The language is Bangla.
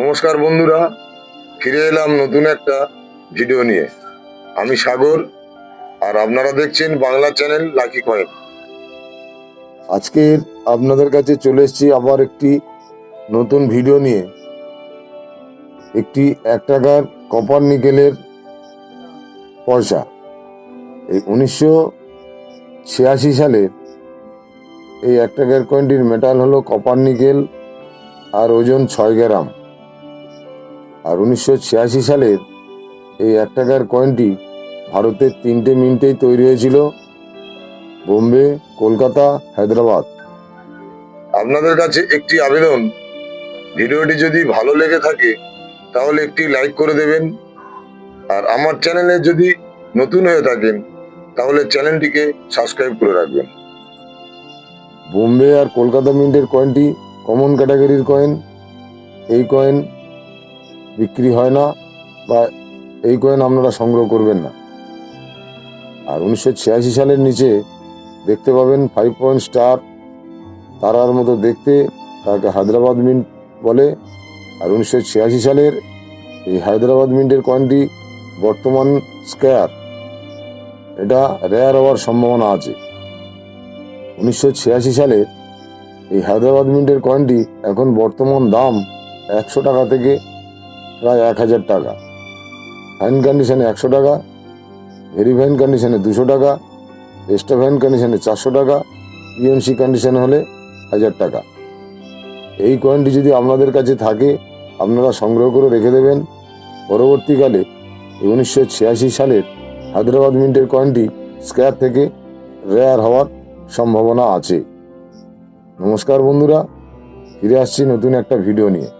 নমস্কার বন্ধুরা, ফিরে এলাম নতুন একটা ভিডিও নিয়ে। আমি সাগর, আর আপনারা দেখছেন বাংলা চ্যানেল লাকি কয়েন। আজকের আপনাদের কাছে চলে এসেছি আবার একটি নতুন ভিডিও নিয়ে। একটি এক টাকার কপার নিকেলের পয়সা। এই উনিশশো ছিয়াশি সালের এই এক টাকার কয়েনটির মেটাল হলো কপার নিকেল আর ওজন ছয় গ্রাম। আর উনিশশো ছিয়াশি সালের এই এক টাকার কয়েনটি ভারতের তিনটে মিনিটেই তৈরি হয়েছিল। বোম্বে, কলকাতা, হায়দ্রাবাদ। আপনাদের কাছে একটি আবেদন। ভিডিওটি যদি ভালো লেগে থাকে, তাহলে একটি লাইক করে দেবেন। আর আমার চ্যানেলে যদি নতুন হয়ে থাকেন, তাহলে চ্যানেলটিকে সাবস্ক্রাইব করে রাখবেন। বোম্বে আর কলকাতা মিন্টের কয়েনটি কমন ক্যাটাগরির কয়েন এই কয়েন বিক্রি হয় না বা এই কয়েন আপনারা সংগ্রহ করবেন না। আর উনিশশো ছিয়াশি সালের নিচে দেখতে পাবেন ফাইভ পয়েন্ট স্টার তারার মতো দেখতে তাকে হায়দ্রাবাদ মিন্ট বলে। আর উনিশশো ছিয়াশি সালের এই হায়দ্রাবাদ মিন্টের কয়েনটি বর্তমান স্কোয়ার। এটা রেয়ার হওয়ার সম্ভাবনা আছে। উনিশশো ছিয়াশি সালে এই হায়দ্রাবাদ মিন্টের কয়েনটি এখন বর্তমান দাম একশো টাকা থেকে প্রায় এক হাজার টাকা। ফাইন কন্ডিশনে একশো টাকা ভেরি ফাইন কন্ডিশনে দুশো টাকা এক্সট্রা ফাইন কন্ডিশনে চারশো টাকা ইউএনসি কন্ডিশন হলে হাজার টাকা। এই কয়েনটি যদি আপনাদের কাছে থাকে, আপনারা সংগ্রহ করে রেখে দেবেন। পরবর্তীকালে উনিশশো ছিয়াশি সালের হায়দ্রাবাদ মিন্টের কয়েনটি স্ক্র্যাপ থেকে রেয়ার হওয়ার সম্ভাবনা আছে। নমস্কার বন্ধুরা, ফিরে আসছি নতুন একটা ভিডিও নিয়ে।